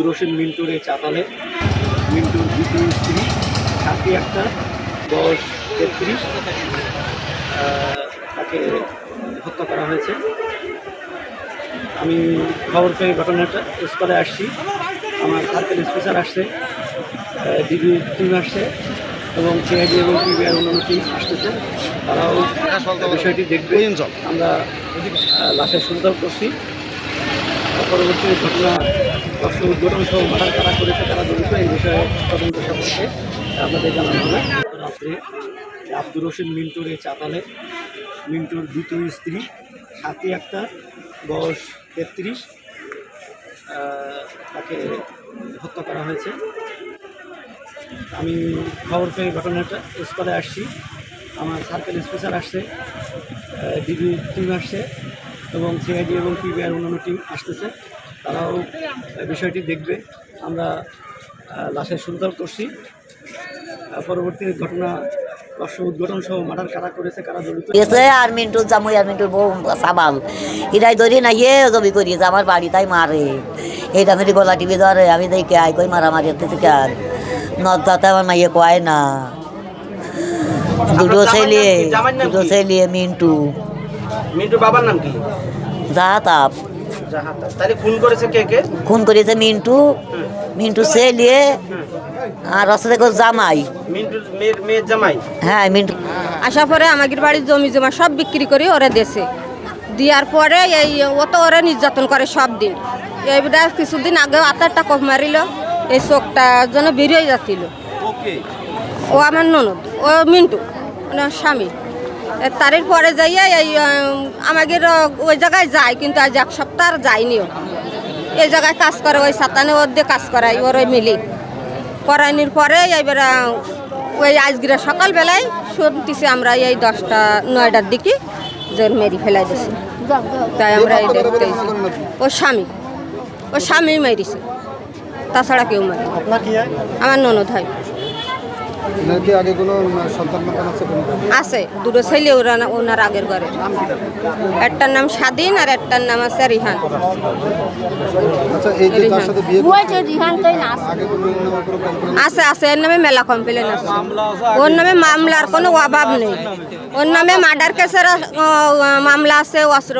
আব্দুর রশিদ মিন্টুর এই চাতালে মিন্টুর দ্বিতীয় স্ত্রী সাথী একটা বয়স তেত্রিশ। তাকে হত্যা করা হয়েছে। আমি খবর পেয়ে ঘটনাটা স্পটে আসছি। আমার সার্কেল স্পেশাল আসছে ডিবি টিম আসছে এবং সিআইডি এবং পিবিআর অন্যান্য টিম আসতেছে। তারাও বিষয়টি দেখবে। আমরা লাশের সুবিধাও করছি। পরবর্তী ঘটনা দর্শক উদ্বোধন সহ মার্ডার কারা করেছে, তারা জড়িত এই বিষয়ে তদন্ত সাপেক্ষে আপনাদের জানানো হবে। রাত্রে আব্দুর রশিদ মিন্টুর চাতালে মিন্টুর দ্বিতীয় স্ত্রী, সাথী একটা বয়স তেত্রিশ তাকে হত্যা করা হয়েছে। আমি খবর পেয়ে ঘটনাটা স্পটে আসছি। আমার সার্কেল স্পেশাল আসছে ডিবি টিম আসছে এবং সিআইডি এবং পিবিআর অন্যান্য টিম আসতেছে। তারাও বিষয়টি দেখবে। আমরা লাশের সুবিধাও করছি। পরবর্তী ঘটনা আর জামুই আর মিন্টুর বউ সাবাল। ধরি না ইয়ে আমার বাড়ি তাই মারে। এইটা মেরি গলা টিভি ধরে আমি দেখে আই কই মারামারি হতেছে কেন নদাতে আমার মাইয়ে কয় না। দুটো ছেলে দুটো ছেলে মিন্টু। মিন্টু বাবার নাম কি? যা তাপ তাহলে খুন করেছে কে কে? খুন করেছে মিন্টু। মিন্টু ছেলে আর রাস্তা থেকে জামাই। মিন্টুর মেয়ের মেয়ের জামাই? হ্যাঁ মিন্টু। আসার পরে আমাদের বাড়ির জমি জমা সব বিক্রি করে ওরা দেশে দেওয়ার পরে এই ও তো ওরা নির্যাতন করে সব দিন। এইবার কিছুদিন আগে আতারটা কফ মারিল এই চোখটা যেন বেরিয়ে যাচ্ছিল। ও আমার ননদ ও মিন্টু ওনার স্বামী। এ তারের পরে যাইয়া এই আমাদের ওই জায়গায় যায় কিন্তু আজ এক সপ্তাহ আর যায়নিও। এই জায়গায় কাজ করে ওই সাতানে ওর দিয়ে কাজ করাই ওর ওই মিলি। করাইনির পরে এবার ওই আজগিরা সকালবেলায় শুনতেছি আমরা এই দশটা নয়টার দিকে যে ওর মেরি ফেলাই দিছি। তাই আমরা এই দেখতে ও স্বামী। ও স্বামী মেরিছে। তাছাড়া কেউ মারি আমার ননদ হয়। এনার কি আগে কোনো সন্তান মাতান আছে কোনো? আছে। দুটো ছেলে ওরা ওনার আগের ঘরে। একটার নাম স্বাধীন আর একটার নাম আছে রিহান। আচ্ছা এই যে তার সাথে বিয়ে যে রিহান তো না আছে। আছে এর নামে মেলা কমপ্লেন আছে। ওর নামে মামলার কোনো অভাব নেই। ওর নামে মার্ডার কেসের মামলা আছে অস্ত্র